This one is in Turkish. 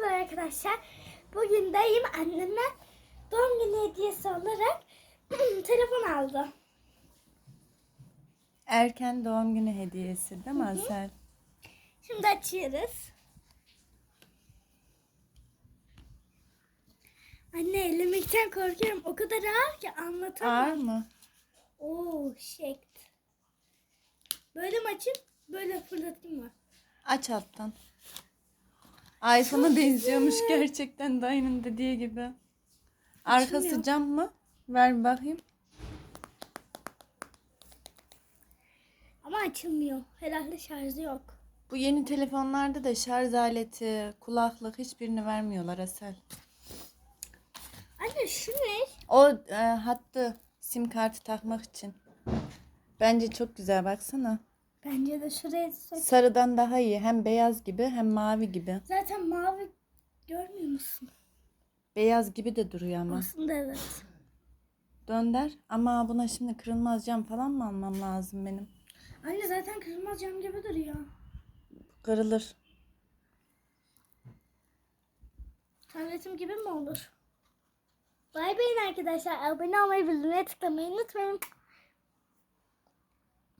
Merhabalar arkadaşlar. Bugün dayım anneme doğum günü hediyesi olarak telefon aldı. Erken doğum günü hediyesi değil mi Asel? Şimdi açıyoruz. Anne ellemekten korkuyorum. O kadar ağır ki anlatamam. Ağır mı? Oo şekt. Böyle mi açayım? Böyle fırlatayım mı? Aç alttan. iPhone'a benziyormuş gerçekten dayının dediği gibi. Arkası Açılmıyor. cam mı? Ver bakayım. Ama açılmıyor. Herhalde şarjı yok. Bu yeni telefonlarda da şarj aleti, kulaklık hiçbirini vermiyorlar Asel. Anne şu ne? O e, hattı sim kartı takmak için. Bence çok güzel baksana. Bence de şuraya sok. Sarıdan daha iyi. Hem beyaz gibi hem mavi gibi. Zaten mavi görmüyor musun? Beyaz gibi de duruyor ama. Aslında evet. Dönder. Ama buna şimdi kırılmaz cam falan mı almam lazım benim? Anne zaten kırılmaz cam gibi duruyor. Kırılır. Tabletim gibi mi olur? Bay bayın arkadaşlar. Abone olmayı, bildirimleri tıklamayı unutmayın.